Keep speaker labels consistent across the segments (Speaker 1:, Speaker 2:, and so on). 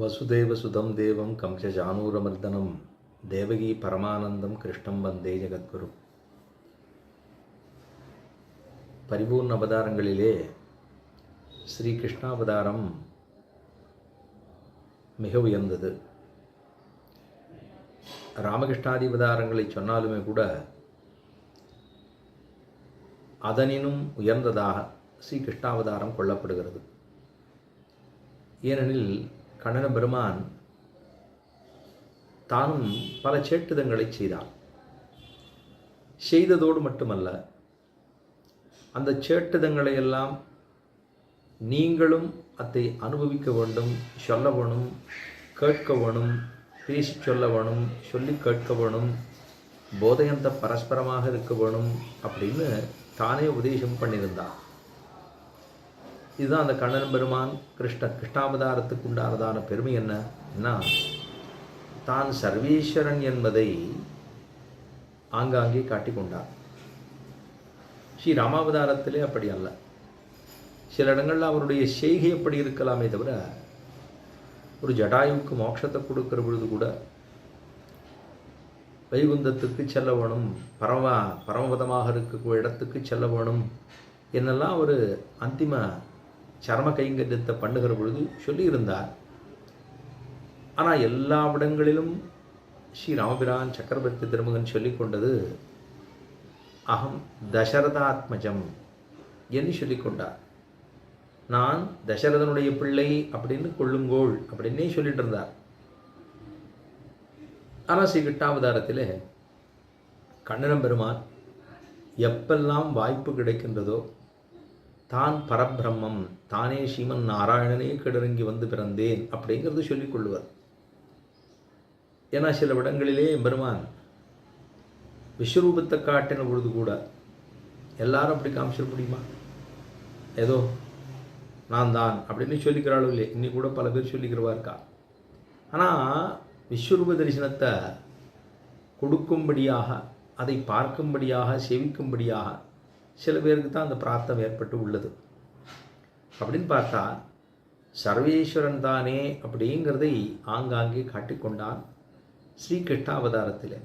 Speaker 1: வசுதேவசுதம் தேவம் கம்சஜானூரமர்தனம் தேவகி பரமானந்தம் கிருஷ்ணம் வந்தே ஜெகத்குரு பரிபூர்ண அவதாரங்களிலே ஸ்ரீ கிருஷ்ணாவதாரம் மிக உயர்ந்தது. ராமகிருஷ்ணாதி அவதாரங்களை சொன்னாலுமே கூட அதனினும் உயர்ந்ததாக ஸ்ரீ கிருஷ்ணாவதாரம் கொள்ளப்படுகிறது. ஏனெனில் கண்ணன பெருமான் தானும் பல சேட்டுதங்களை செய்தான். செய்ததோடு மட்டுமல்ல அந்த சேட்டுதங்களை எல்லாம் நீங்களும் அதை அனுபவிக்க வேண்டும் சொல்ல வேணும் கேட்க வேணும் பேசி சொல்ல வேணும் சொல்லி கேட்க வேணும் போதையந்த பரஸ்பரமாக இருக்க வேணும் அப்படின்னு தானே உபதேசம் பண்ணியிருந்தான். இதுதான் அந்த கண்ணன் பெருமான் கிருஷ்ண கிருஷ்ணாவதாரத்துக்கு உண்டானதான பெருமை என்ன? தான் சர்வேஸ்வரன் என்பதை ஆங்காங்கே காட்டிக்கொண்டார் ஸ்ரீ ராமாவதாரத்திலே அப்படி அல்ல. சில இடங்களில் அவருடைய செய்கை எப்படி இருக்கலாமே தவிர ஒரு ஜடாயுவுக்கு மோட்சத்தை கொடுக்கிற பொழுது கூட வைகுந்தத்துக்கு செல்ல வேணும் பரம பரமபதமாக இருக்க இடத்துக்கு செல்ல வேணும் என்னெல்லாம் ஒரு அந்திம சர்ம கைங்கரியத்தை பண்ணுகிற பொழுது சொல்லியிருந்தார். ஆனால் எல்லா இடங்களிலும் ஸ்ரீ ராமபிரான் சக்கரவர்த்தி திருமகன் சொல்லிக் கொண்டது அகம் தசரதாத்மஜம் என்று சொல்லிக்கொண்டார் நான் தசரதனுடைய பிள்ளை அப்படின்னு கொள்ளுங்கோள் அப்படின்னே சொல்லிட்டு இருந்தார். ஆனால் ஸ்ரீ கிட்டாவதாரத்தில் கண்ணனம் பெருமான் எப்பெல்லாம் வாய்ப்பு கிடைக்கின்றதோ தான் பரபிரம்மம் தானே ஸ்ரீமன் நாராயணனே கிடறங்கி வந்து பிறந்தேன் அப்படிங்கிறது சொல்லிக் கொள்வார் ஏன்னா சில இடங்களிலே பெருமான் விஸ்வரூபத்தை காட்டின பொழுது கூட எல்லாரும் அப்படி காமிச்சிட முடியுமா? ஏதோ நான் தான் அப்படின்னு சொல்லிக்கிறாளோ இல்லை இன்னி கூட பல பேர் சொல்லிக்கிறவா இருக்கா? ஆனால் விஸ்வரூப தரிசனத்தை கொடுக்கும்படியாக அதை பார்க்கும்படியாக செவிக்கும்படியாக சில பேருக்கு தான் அந்த பிரார்த்தம் ஏற்பட்டு உள்ளது. அப்படின்னு பார்த்தா சர்வேஸ்வரன் தானே அப்படிங்கிறதை ஆங்காங்கே காட்டிக்கொண்டான் ஸ்ரீ கிருஷ்ணாவதாரத்தில்.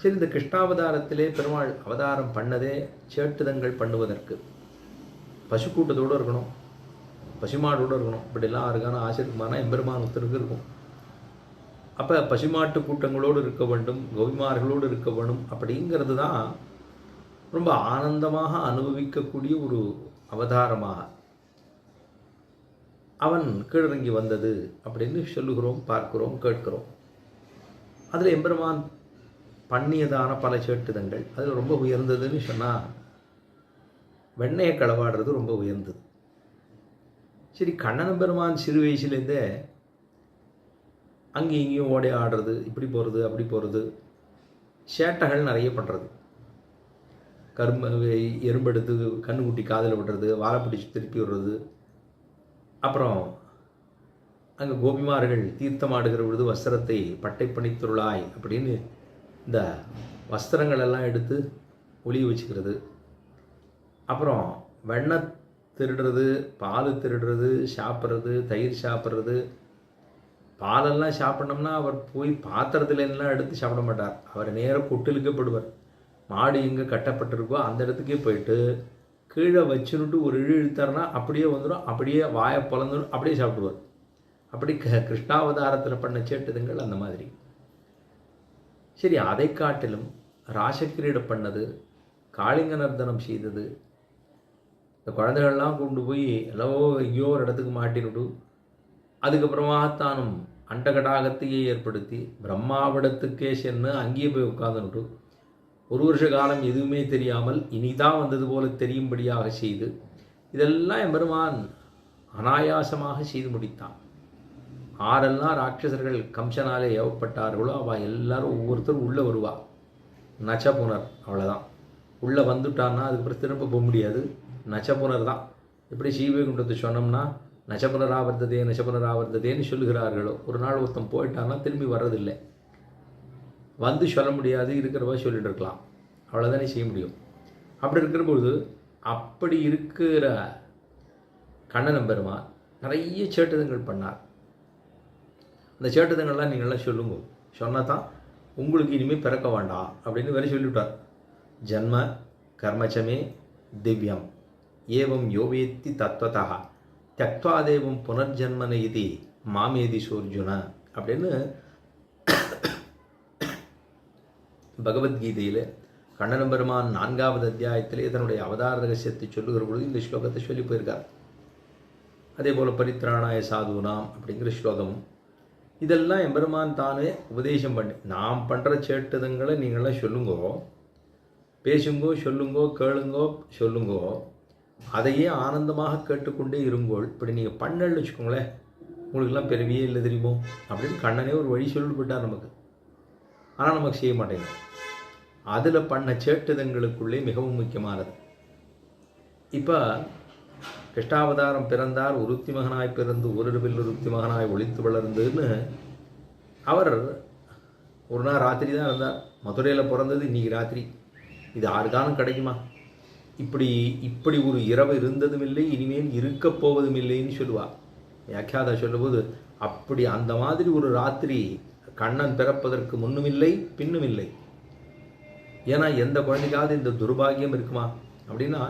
Speaker 1: சரி இந்த கிருஷ்ணாவதாரத்திலே பெருமாள் அவதாரம் பண்ணதே சேட்டுதங்கள் பண்ணுவதற்கு. பசு கூட்டத்தோடு இருக்கணும் பசுமாடோடு இருக்கணும். இப்படிலாம் இருக்கான ஆசை இருக்குமானா எம்பெருமான் ஒருத்தருக்கு இருக்கும். அப்போ பசுமாட்டு கூட்டங்களோடு இருக்க வேண்டும் கோபிமார்களோடு இருக்க வேண்டும் அப்படிங்கிறது தான் ரொம்ப ஆனந்தமாக அனுபவிக்கக்கூடிய ஒரு அவதாரமாக அவன் கீழிறங்கி வந்தது அப்படின்னு சொல்லுகிறோம் பார்க்கிறோம் கேட்கிறோம். அதில் எம்பெருமான் பண்ணியதான பல சேட்டுதங்கள். அதில் ரொம்ப உயர்ந்ததுன்னு சொன்னால் வெண்ணையை களவாடுறது ரொம்ப உயர்ந்தது. சரி கண்ணன பெருமான் சிறு வயசுலேருந்தே அங்கேயும் இங்கேயும் ஓடி ஆடுறது இப்படி போகிறது அப்படி போகிறது சேட்டைகள் நிறைய பண்ணுறது. கரும்பு எறும்பெடுத்து கண்ணுக்குட்டி காதில் விடுறது வாழை பிடிச்சி திருப்பி விடுறது. அப்புறம் அங்கே கோபிமார்கள் தீர்த்தமாடுகிற பொழுது வஸ்திரத்தை பட்டை பணித்துருளாய் அப்படின்னு இந்த வஸ்திரங்கள் எல்லாம் எடுத்து ஒளிய வச்சுக்கிறது. அப்புறம் வெண்ணை திருடுறது பால் திருடுறது சாப்பிட்றது தயிர் சாப்பிட்றது. பாலெல்லாம் சாப்பிட்ணோம்னா அவர் போய் பாத்திரத்துலலாம் எடுத்து சாப்பிட மாட்டார். அவர் நேராக கொட்டிலுக்கப்படுவார் மாடு எங்கே கட்டப்பட்டிருக்கோ அந்த இடத்துக்கே போயிட்டு கீழே வச்சுருட்டு ஒரு இழு இழுத்தாருன்னா அப்படியே வந்துடும் அப்படியே வாயை பிளந்துடும் அப்படியே சாப்பிடுவார். அப்படி க கிருஷ்ணாவதாரத்தில் பண்ண சேட்டுதுங்கள் அந்த மாதிரி. சரி அதை காட்டிலும் ராசக்கிரீடை பண்ணது காளிங்க நர்த்தனம் செய்தது இந்த குழந்தைகள்லாம் கொண்டு போய் எல்லவோ எங்கேயோ ஒரு இடத்துக்கு மாட்டினுடு அதுக்கப்புறமா தானும் அண்டகடாகத்தையே ஏற்படுத்தி பிரம்மாவிடத்துக்கே சென்று அங்கேயே போய் உட்காந்துனுட்டு ஒரு வருஷ காலம் எதுவுமே தெரியாமல் இனிதான் வந்தது போல தெரியும்படியாக செய்து இதெல்லாம் எம்பெருமான் அனாயாசமாக செய்து முடித்தான். ஆரெல்லாம் ராட்சசர்கள் கம்சனாலே ஏவப்பட்டார்களோ அவள் எல்லாரும் ஒவ்வொருத்தரும் உள்ளே வருவா. நச்சபுனர் அவ்வளோதான் உள்ளே வந்துட்டான்னா அதுக்கப்புறம் திரும்ப போக முடியாது. நச்சபுனர் தான். எப்படி ஸ்ரீவைகுண்டத்தை சொன்னோம்னா நச்சபுனராவர்த்ததே நச்சபுனராவர்த்ததேன்னு சொல்லுகிறார்களோ ஒரு நாள் ஒருத்தன் போயிட்டான்னா திரும்பி வர்றதில்லை. வந்து சொல்ல முடியாது இருக்கிறவா சொல்லிட்டு இருக்கலாம் அவ்வளோதானே செய்ய முடியும். அப்படி இருக்கிற பொழுது அப்படி இருக்கிற கண்ணனம் பெருமான் நிறைய சேட்டுதங்கள் பண்ணார். அந்த சேட்டதங்கள்லாம் நீங்கள்லாம் சொல்லுங்க. சொன்னால் தான் உங்களுக்கு இனிமேல் பிறக்க வேண்டாம் அப்படின்னு வேற சொல்லிவிட்டார். ஜன்ம கர்மச்சமே திவ்யம். ஏவம் யோவேத்தி தத்வதா தக்வாதேவம் புனர்ஜன்மன இது மாமேதி சோர்ஜுன அப்படின்னு பகவத்கீதையில் கண்ணன பெருமான் நான்காவது அத்தியாயத்திலே தன்னுடைய அவதார ரகசியத்தை சொல்லுகிற பொழுது இந்த ஸ்லோகத்தை சொல்லி போயிருக்கார். அதே போல் பரித்ராணாய சாதுனாம் அப்படிங்கிற ஸ்லோகமும். இதெல்லாம் எம்பெருமான் தானே உபதேசம் பண்ணி நாம் பண்ணுற சேட்டுதுங்களை நீங்களாம் சொல்லுங்கோ பேசுங்கோ சொல்லுங்கோ கேளுங்கோ சொல்லுங்கோ அதையே ஆனந்தமாக கேட்டுக்கொண்டே இருங்கோள். இப்படி நீங்கள் பண்ணலன்னு வச்சுக்கோங்களேன் உங்களுக்கெல்லாம் பெருமையே இல்லை தெரியுமோ? அப்படின்னு கண்ணனே ஒரு வழி சொல்லிவிட்டார் நமக்கு. ஆனால் நமக்கு செய்ய மாட்டேங்குது அதில் பண்ண சேட்டுதங்களுக்குள்ளே மிகவும் முக்கியமானது. இப்போ கிருஷ்ணாவதாரம் பிறந்தார் உருத்தி மகனாய் பிறந்து ஒருவில் உருத்தி மகனாய் ஒழித்து வளர்ந்துன்னு அவர் ஒரு நாள் ராத்திரி தான் இருந்தார். மதுரையில் பிறந்தது இன்னைக்கு ராத்திரி. இது ஆறு காலம் கிடைக்குமா? இப்படி இப்படி ஒரு இரவு இருந்ததும் இல்லை இனிமேல் இருக்கப் போவதும் இல்லைன்னு சொல்லுவாள் வியாக்கியாதா சொல்லும்போது அப்படி அந்த மாதிரி ஒரு ராத்திரி கண்ணன் பிறப்பதற்கு முன்னும் இல்லை பின்னும் இல்லை ஏன்னா எந்த குழந்தைக்காவது இந்த துர்பாகியம் இருக்குமா? அப்படின்னா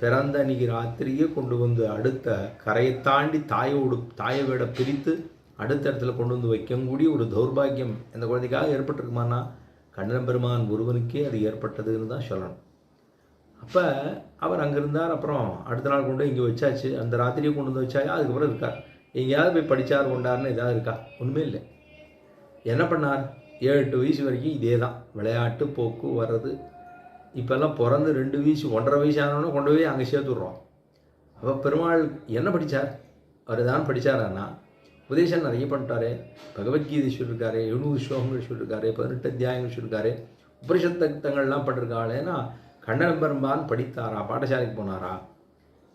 Speaker 1: பிறந்த அன்னைக்கு ராத்திரியே கொண்டு வந்து அடுத்த கரையை தாண்டி தாயோடு தாயை விட பிரித்து அடுத்த இடத்துல கொண்டு வந்து வைக்கக்கூடிய ஒரு தௌர்பாகியம் எந்த குழந்தைக்காக ஏற்பட்டிருக்குமானா கண்ணன் பெருமான் ஒருவனுக்கே அது ஏற்பட்டதுன்னு தான் சொல்லணும். அப்போ அவர் அங்கே இருந்தார் அப்புறம் அடுத்த நாள் கொண்டு இங்கே வச்சாச்சு. அந்த ராத்திரியை கொண்டு வந்து வச்சாச்சு அதுக்கப்புறம் இருக்கார். எங்கேயாவது போய் படித்தார் கொண்டாருன்னு ஏதாவது இருக்கா? ஒன்றுமே இல்லை. என்ன பண்ணார்? ஏழு எட்டு வயசு வரைக்கும் இதே தான் விளையாட்டு போக்கு வர்றது. இப்போல்லாம் பிறந்து ரெண்டு வயசு ஒன்றரை வயசு ஆனவொன்னே கொண்டு போய் அங்கே சேர்த்துடுறோம். அப்போ பெருமாள் என்ன படித்தார் அவர் தான் படித்தாரான்னா உபதேசம் நிறைய பண்ணிட்டாரு. பகவத்கீதை சொல்லியிருக்காரு எழுநூறு ஸ்லோகங்கள் சொல்லியிருக்காரு பதினெட்டு அத்தியாயங்கள் சொல்லியிருக்காரு உபரிஷத்தங்கள்லாம் பண்ணிருக்காளேன்னா கண்ணன் பெரும்பான் படித்தாரா? பாடசாலைக்கு போனாரா?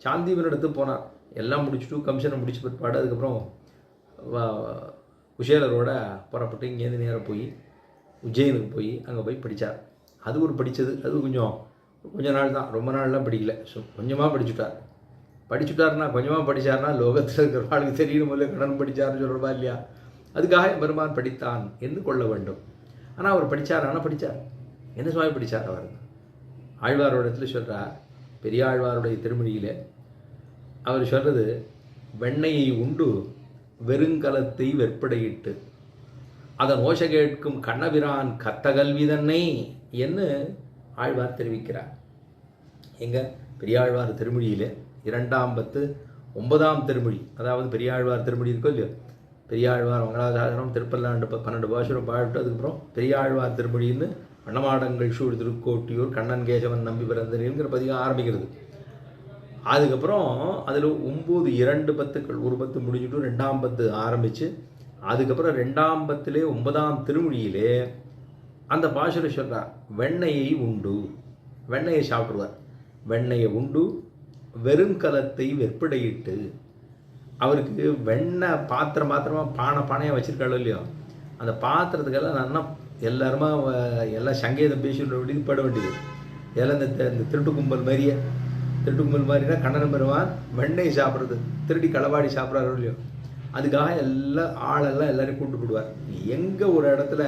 Speaker 1: சாந்தீவனிடத்து போனார். எல்லாம் முடிச்சுட்டு கமிஷனை முடிச்சு பிற்பாடு அதுக்கப்புறம் குஷேலரோட புறப்பட்டு இங்கேருந்து நேராக போய் உஜ்ஜயினுக்கு போய் அங்கே போய் படித்தார் அது ஒரு படித்தது அது கொஞ்சம் கொஞ்ச நாள் தான். ரொம்ப நாள்லாம் படிக்கல. ஸோ கொஞ்சமாக படிச்சுட்டார். படிச்சுட்டாருன்னா கொஞ்சமாக படித்தார்னா லோகத்தில் இருக்கிற ஆளுக்கு தெரியணும் போல கடன் படித்தார்னு சொல்கிறப்பா இல்லையா? அதுக்காக பெருமான் படித்தான் என்று கொள்ள வேண்டும். ஆனால் அவர் படித்தார் ஆனால் படித்தார் என்ன சுவாமி படித்தார் அவர்? ஆழ்வாரோட இடத்துல சொல்கிறார் பெரிய ஆழ்வாருடைய திருமணியில் அவர் சொல்கிறது வெண்ணையை உண்டு வெறுங்கலத்தை வெற்படையிட்டு அதன் ஓஷ கேட்கும் கண்ணபிரான் கத்தகல்வி தன்னை என்று ஆழ்வார் தெரிவிக்கிறார். எங்க? பெரியாழ்வார் திருமொழியில் இரண்டாம் பத்து ஒன்பதாம் திருமொழி அதாவது பெரியாழ்வார் திருமொழி இருக்கோ இல்லையோ? பெரியாழ்வார் மங்களாசாசனம் திருப்பல்லாண்டு பன்னெண்டு பாசுரம் பாடிட்டு அதுக்கப்புறம் பெரியாழ்வார் திருமொழின்னு வண்ணமாடங்கள் சூழ் திருக்கோட்டியூர் கண்ணன் கேசவன் நம்பி பிறந்தனிங்கிற பதிகம் ஆரம்பிக்கிறது. அதுக்கப்புறம் அதில் ஒம்பது இரண்டு பத்துக்கள் ஒரு பத்து முடிஞ்சுட்டு ரெண்டாம் பத்து ஆரம்பித்து அதுக்கப்புறம் ரெண்டாம் பத்திலே ஒன்பதாம் திருமொழியிலே அந்த பாஷரை சொல்கிறார் வெண்ணெயை உண்டு. வெண்ணெயை சாப்பிடுவார். வெண்ணெயை உண்டு வெறுங்கலத்தை வெற்படையிட்டு. அவருக்கு வெண்ணெய் பாத்திரம் பாத்திரமாக பானை பானையாக வச்சுருக்காளோ இல்லையோ அந்த பாத்திரத்துக்கெல்லாம் நல்லா எல்லாருமா எல்லாம் சங்கீதம் பேசி வேண்டியது பட வேண்டியது. எல்லாம் இந்த இந்த திருட்டு கும்பல் மாதிரியே. திருட்டு கும்பல் மாதிரினா கண்ணனம் பெறுவான் வெண்ணெய் சாப்பிட்றது. திருடி களவாடி சாப்பிட்றாரு இல்லையோ. அதுக்காக எல்லாம் ஆளெல்லாம் எல்லாரையும் கூட்டு போடுவார் எங்கே ஒரு இடத்துல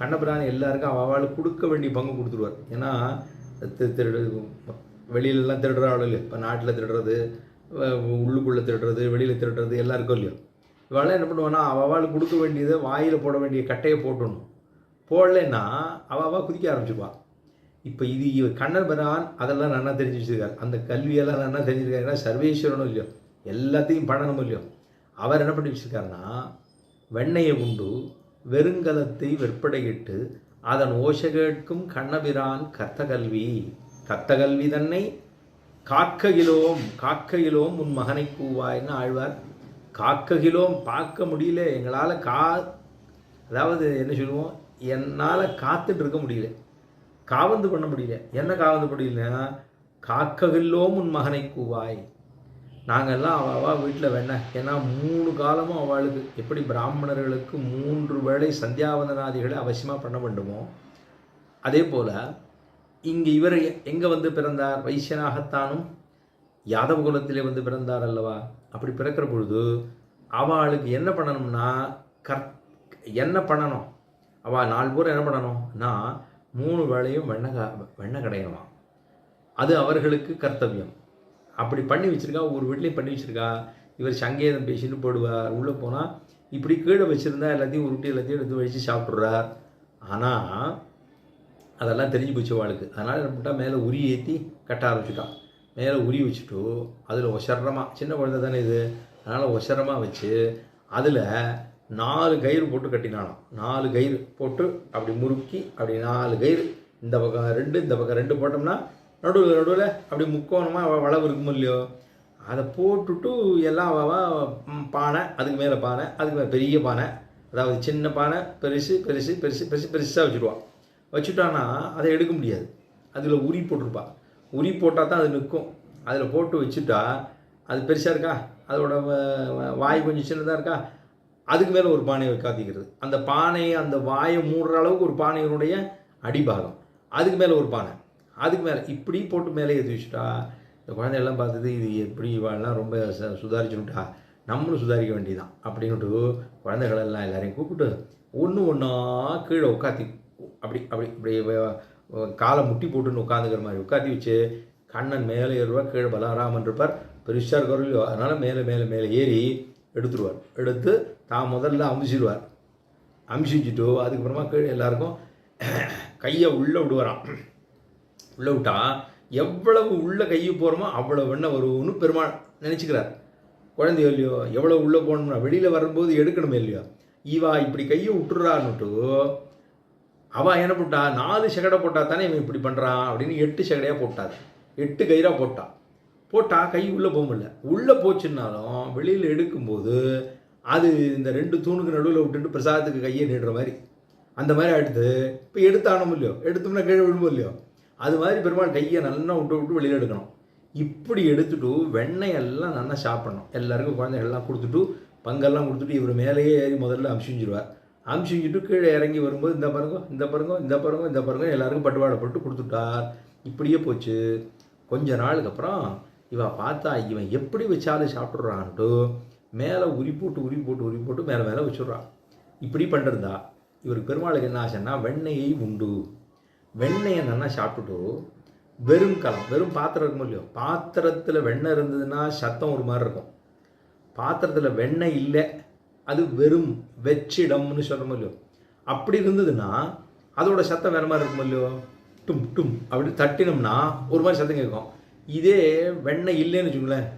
Speaker 1: கண்ணபிரான் எல்லாருக்கும் அவளுக்கு கொடுக்க வேண்டிய பங்கு கொடுத்துருவார். ஏன்னா திருடு வெளியிலலாம் திருடுற ஆள் இல்லையோ. இப்போ நாட்டில் திருடுறது உள்ளுக்குள்ளே திருடுறது வெளியில் திருடுறது எல்லாருக்கும் இல்லையோ. இவெல்லாம் என்ன பண்ணுவான்னா அவள் கொடுக்க வேண்டியதை வாயில் போட வேண்டிய கட்டையை போட்டணும் போடலைன்னா அவள் குதிக்க ஆரம்பிச்சுப்பாள் இப்போ இது கண்ணன் பெறான் அதெல்லாம் நல்லா தெரிஞ்சு வச்சுருக்காரு அந்த கல்வியெல்லாம் நல்லா தெரிஞ்சிருக்காரு ஏன்னா சர்வேஸ்வரனும் இல்லையோ எல்லாத்தையும் பண்ணணும் இல்லையோ அவர் என்ன பண்ணி வச்சுருக்காருன்னா வெண்ணையை உண்டு வெறுங்கலத்தை வெற்படையிட்டு அதன் ஓசை கேட்கும் கண்ணபிரான் கத்த கல்வி கத்த கல்வி தன்னை காக்ககிலோம் காக்ககிலோம் உன் மகனை கூவாய்னு ஆழ்வார். காக்ககிலோம் பார்க்க முடியல எங்களால் கா அதாவது என்ன சொல்லுவோம் என்னால் காத்துட்டு இருக்க முடியல. காவந்து பண்ண முடியல. என்ன காவந்து முடியலன்னா காக்கவில்லோ உன் மகனை கூவாய். நாங்கள்லாம் அவள் அவள் வீட்டில் வேணா. ஏன்னா மூணு காலமும் அவளுக்கு. எப்படி பிராமணர்களுக்கு மூன்று வேளை சந்தியாவந்தனாதிகளை அவசியமாக பண்ண வேண்டுமோ அதே போல் இங்கே இவர் எங்கே வந்து பிறந்தார்? வைசியனாகத்தானும் யாதவ குலத்திலே வந்து பிறந்தார் அல்லவா? அப்படி பிறக்கிற பொழுது அவளுக்கு என்ன பண்ணணும்னா கற் என்ன பண்ணணும்? அவள் நாலு பேர் என்ன பண்ணணும்னா மூணு வேளையும் வெண்ணெய் க- வெண்ணெய் கடையணுமா? அது அவர்களுக்கு கர்த்தவியம். அப்படி பண்ணி வச்சிருக்கா ஒரு வீட்லேயும் பண்ணி வச்சுருக்கா இவர் சங்கேதம் பேசிட்டு போடுவார் உள்ளே போனால் இப்படி கீழே வச்சுருந்தா எல்லாத்தையும் உருட்டி எல்லாத்தையும் எடுத்து வச்சு சாப்பிட்றார். ஆனால் அதெல்லாம் தெரிஞ்சு போச்சு அவளுக்கு. அதனால் என்ன பண்ணிட்டா மேலே உரி ஏற்றி கட்ட ஆரம்பிச்சுட்டான் மேலே உரி வச்சுட்டு அதில் ஒசரமாக சின்ன குழந்தை தானே இது. அதனால் ஒசரமாக வச்சு அதில் நாலு கயிறு போட்டு கட்டினானாம். நாலு கயிறு போட்டு அப்படி முறுக்கி அப்படி நாலு கயிறு இந்த பக்கம் ரெண்டு இந்த பக்கம் ரெண்டு போட்டோம்னா நடுவில் நடுவில் அப்படி முக்கோணமாக வளவு இருக்குமோ இல்லையோ? அதை போட்டுட்டு எல்லாம் பானை அதுக்கு மேலே பானை அதுக்கு மேலே பெரிய பானை அதாவது சின்ன பானை பெருசு பெருசு பெருசு பெருசு பெருசாக வச்சுருவான். வச்சுட்டான்னா அதை எடுக்க முடியாது. அதில் உரி போட்டிருப்பா. உரி போட்டால் தான் அது நிற்கும். அதில் போட்டு வச்சுட்டா அது பெருசாக இருக்கா? அதோட வாய் கொஞ்சம் சின்னதாக இருக்கா? அதுக்கு மேலே ஒரு பானையை வைக்காத்திக்கிறது அந்த பானையை அந்த வாயை மூடுற அளவுக்கு ஒரு பானையினுடைய அடிபாகம் அதுக்கு மேலே ஒரு பானை. அதுக்கு மேலே இப்படி போட்டு மேலே ஏற்றி வச்சுட்டா இந்த குழந்தையெல்லாம் பார்த்தது இது எப்படி இவாள்லாம் ரொம்ப ச- சுதாரிச்சுட்டா நம்மளும் சுதாரிக்க வேண்டியதான் அப்படின்ட்டு குழந்தைகளெல்லாம் எல்லாரையும் கூப்பிட்டு ஒன்று ஒன்றா கீழே உட்காத்தி அப்படி அப்படி இப்படி காலை முட்டி போட்டுன்னு உட்காந்துக்கிற மாதிரி உட்காத்தி வச்சு கண்ணன் மேலே ஏறுவார் கீழே பலராமன் இருப்பார் பெருசாக இருக்கிறவர்களோ அதனால் மேலே மேலே மேலே ஏறி எடுத்துருவார். எடுத்து தான் முதல்ல அமுச்சிடுவார் அமுச்சிச்சுட்டு அதுக்கப்புறமா கீழே எல்லாருக்கும் கையை உள்ளே விடுவாராம். உள்ளே விட்டா எவ்வளவு உள்ளே கையை போகிறோமோ அவ்வளோ வெண்ணை வரும்னு பெருமாள் நினச்சிக்கிறார். குழந்தையோ இல்லையோ எவ்வளோ உள்ளே போகணும்னா வெளியில் வரும்போது எடுக்கணுமே இல்லையோ? இவா இப்படி கையை விட்டுறான்னுட்டு அவள் என்ன போட்டா நாலு செகடை போட்டால் தானே இவன் இப்படி பண்ணுறான் அப்படின்னு எட்டு செகடையாக போட்டார் எட்டு கயிறாக போட்டான் போட்டா கை உள்ளே போக முடியல. உள்ளே போச்சுன்னாலும் வெளியில் எடுக்கும்போது அது இந்த ரெண்டு தூணுக்கு நடுவில் விட்டுட்டு பிரசாதத்துக்கு கையை நீடுற மாதிரி. அந்த மாதிரி அடுத்து இப்போ எடுத்தானோம் இல்லையோ? எடுத்தோம்னா கீழே விழுமோ இல்லையோ? அது மாதிரி பெருமாள் கையை நல்லா விட்டு விட்டு வெளியில் எடுக்கணும். இப்படி எடுத்துட்டு வெண்ணெய் எல்லாம் நல்லா சாப்பிடணும். எல்லாருக்கும் குழந்தைகள்லாம் கொடுத்துட்டு பங்கெல்லாம் கொடுத்துட்டு இவர் மேலேயே ஏறி முதல்ல அம்சிஞ்சிருவார் அம்சிஞ்சிட்டு கீழே இறங்கி வரும்போது இந்த பாருங்க இந்த பாருங்க இந்த பாருங்க இந்த பாருங்க எல்லாருக்கும் பட்டுவாடை போட்டு கொடுத்துட்டார். இப்படியே போச்சு. கொஞ்ச நாளுக்கு அப்புறம் இவன் பார்த்தா இவன் எப்படி வச்சாலும் சாப்பிட்றான்ட்டு மேலே உரி போட்டு உரி போட்டு உரி போட்டு மேலே மேலே வச்சுட்றான் இப்படி பண்ணுறதா இவருக்கு பெருமாளுக்கு என்ன ஆசைன்னா வெண்ணெயை உண்டு. வெண்ணெயை நல்லா சாப்பிட்டுட்டு வெறும் கலம் வெறும் பாத்திரம் இருக்கும் இல்லையோ பாத்திரத்தில் வெண்ணெய் இருந்ததுன்னா சத்தம் ஒரு மாதிரி இருக்கும். பாத்திரத்தில் வெண்ணெய் இல்லை அது வெறும் வெச்சிடம்னு சொல்கிறோம் இல்லையோ அப்படி இருந்ததுன்னா அதோட சத்தம் வேறு மாதிரி இருக்கும் இல்லையோ டும் டும் அப்படி தட்டினோம்னா ஒரு மாதிரி சத்தம் கேட்கும். இதே வெண்ணெய் இல்லைன்னு வச்சுக்கோங்களேன்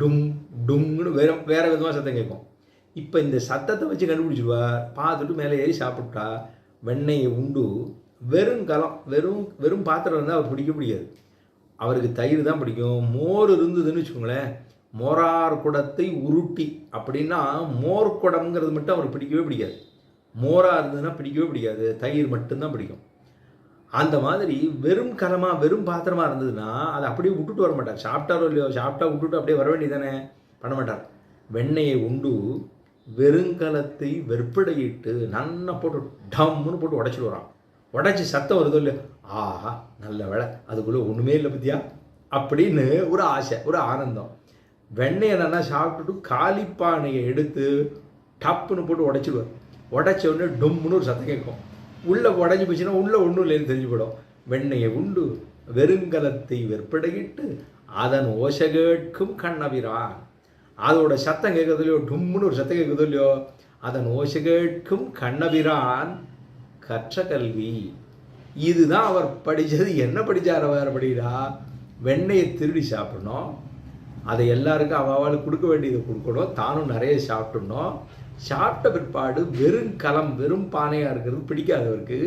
Speaker 1: டும் டுங்குன்னு வேற வேறு விதமாக சத்தம் கேட்கும். இப்போ இந்த சத்தத்தை வச்சு கண்டுபிடிச்சிடுவா பார்த்துட்டு மேலே ஏறி சாப்பிட்டா வெண்ணெயை உண்டு வெறும் கலம் வெறும் வெறும் பாத்திரம் இருந்தால் அவர் பிடிக்க முடியாது அவருக்கு தயிர் தான் பிடிக்கும். மோர் இருந்ததுன்னு வச்சுக்கோங்களேன் மோரார் குடத்தை உருட்டி அப்படின்னா மோர் குடம்ங்கிறது மட்டும் அவருக்கு பிடிக்கவே பிடிக்காது. மோராக இருந்ததுன்னா பிடிக்கவே பிடிக்காது. தயிர் மட்டும்தான் பிடிக்கும். அந்த மாதிரி வெறும் கலமாக வெறும் பாத்திரமாக இருந்ததுன்னா அதை அப்படியே விட்டுட்டு வர மாட்டார். சாப்பிட்டாரோ இல்லையோ சாப்பிட்டா விட்டுட்டு அப்படியே வர வேண்டியதானே பண்ண மாட்டார். வெண்ணெயை உண்டு வெறுங்கலத்தை வெற்படையிட்டு நன்னா போட்டு டம்முன்னு போட்டு உடச்சிட்டு வரான். உடச்சி சத்தம் வருதோ இல்லையோ ஆஹா நல்ல வேலை அதுக்குள்ளே ஒன்றுமே இல்லை பத்தியா? அப்படின்னு ஒரு ஆசை ஒரு ஆனந்தம். வெண்ணெயை நல்லா சாப்பிட்டுட்டு காலிப்பானையை எடுத்து டப்புன்னு போட்டு உடச்சிடுவார். உடச்ச உடனே டொம்முன்னு ஒரு சத்தம் கேட்கும். உள்ளே உடஞ்சி போச்சுன்னா உள்ளே ஒன்றும் இல்லைன்னு தெரிஞ்சுப்படும் வெண்ணெயை உண்டு வெறுங்கலத்தை வெற்படையிட்டு அதன் ஓசை கேட்கும் கண்ணபிரான். அதோட சத்தம் கேட்கறதுலையோ டும்முன்னு ஒரு சத்தம் கேட்குறதுலையோ அதன் ஓசை கேட்கும் கண்ணபிரான் கற்ற கல்வி இதுதான் அவர் படித்தது என்ன படித்தார் அவர் படிக்கிறா வெண்ணெயை திருடி சாப்பிடணும். அதை எல்லாருக்கும் அவ அவளுக்கு கொடுக்க வேண்டியதை கொடுக்கணும். தானும் நிறைய சாப்பிட்டுணும் சாப்பிட்ட பிற்பாடு வெறும் கலம் வெறும் பானையாக இருக்கிறது பிடிக்காதவருக்கு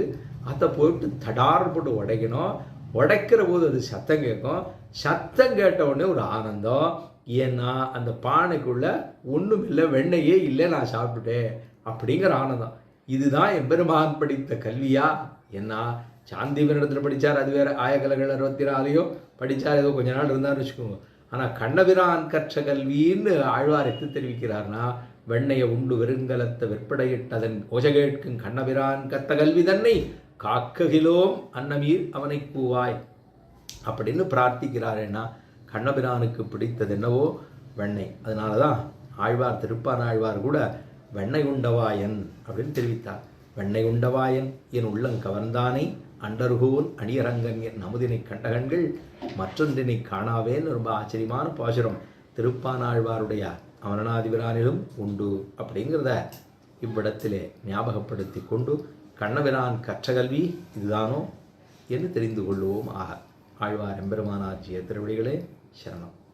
Speaker 1: அதை போட்டு தடார் போட்டு உடைக்கணும். உடைக்கிற போது அது சத்தம் கேட்கும். சத்தம் கேட்ட உடனே ஒரு ஆனந்தம். ஏன்னா அந்த பானைக்குள்ளே ஒன்றும் இல்லை வெண்ணையே இல்லை நான் சாப்பிட்டுட்டேன் அப்படிங்கிற ஆனந்தம். இதுதான் எம்பெருமான் படித்த கல்வியா? என்ன சாந்திவனிடத்தில் படித்தார் அது வேறு. ஆயகலகள் அறுபத்தி நாலையோ படித்தார் ஏதோ கொஞ்ச நாள் இருந்தார்னு வச்சுக்கோங்க. ஆனால் கண்ணபிரான் கற்ற கல்வின்னு ஆழ்வார் எடுத்து தெரிவிக்கிறார்னா வெண்ணையை உண்டு வெறுங்கலத்தை விற்படையிட்டதன் வெற்படையிட்டதன் ஓசகேட்கும் கண்ணபிரான் கத்த கல்வி தன்னை காக்ககிலோம் அன்னமீர் அவனை பூவாய் அப்படின்னு பிரார்த்திக்கிறாரேன்னா கண்ணபிரானுக்கு பிடித்தது என்னவோ வெண்ணெய். அதனால தான் ஆழ்வார் திருப்பான் ஆழ்வார் கூட வெண்ணெய் உண்டவாயன் அப்படின்னு தெரிவித்தார். வெண்ணெய் உண்டவாயன் என் உள்ளம் கவர்ந்தானே அண்டர்கோல் அணியரங்கன் என் நமுதினை கண்டகன்கள் மற்றொன்றினை காணாவேன்னு ரொம்ப ஆச்சரியமான பாசுரம். திருப்பானாழ்வாருடைய அமரநாதிபிரானிலும் உண்டு அப்படிங்கிறத இவ்விடத்திலே ஞாபகப்படுத்தி கொண்டு கண்ணபிரான் கற்ற கல்வி இதுதானோ என்று தெரிந்து கொள்வோம். ஆக ஆழ்வார் எம்பெருமானாற்றிய திருவடிகளே 钱了。